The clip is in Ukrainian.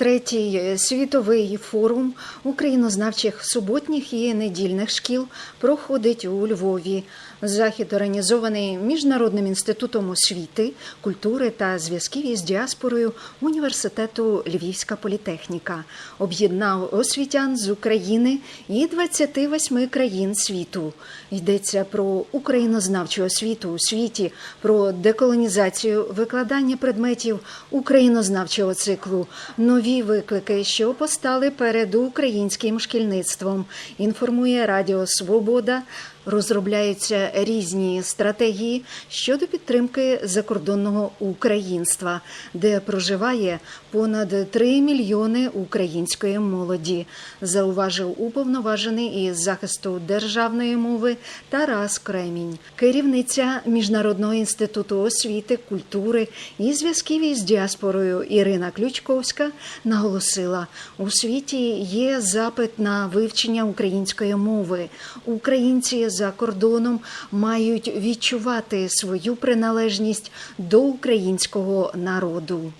Третій світовий форум українознавчих суботніх і недільних шкіл проходить у Львові. Захід організований Міжнародним інститутом освіти, культури та зв'язків із діаспорою університету Львівська політехніка. Об'єднав освітян з України і 28 країн світу. Йдеться про українознавчу освіту у світі, про деколонізацію, викладання предметів українознавчого циклу, нові виклики, що постали перед українським шкільництвом. Інформує Радіо Свобода. Розробляються різні стратегії щодо підтримки закордонного українства, де проживає понад 3 мільйони української молоді, зауважив уповноважений із захисту державної мови Тарас Кремінь, керівниця Міжнародного інституту освіти, культури і зв'язків із діаспорою Ірина Ключковська наголосила: у світі є запит на вивчення української мови. Українці за кордоном мають відчувати свою приналежність до українського народу.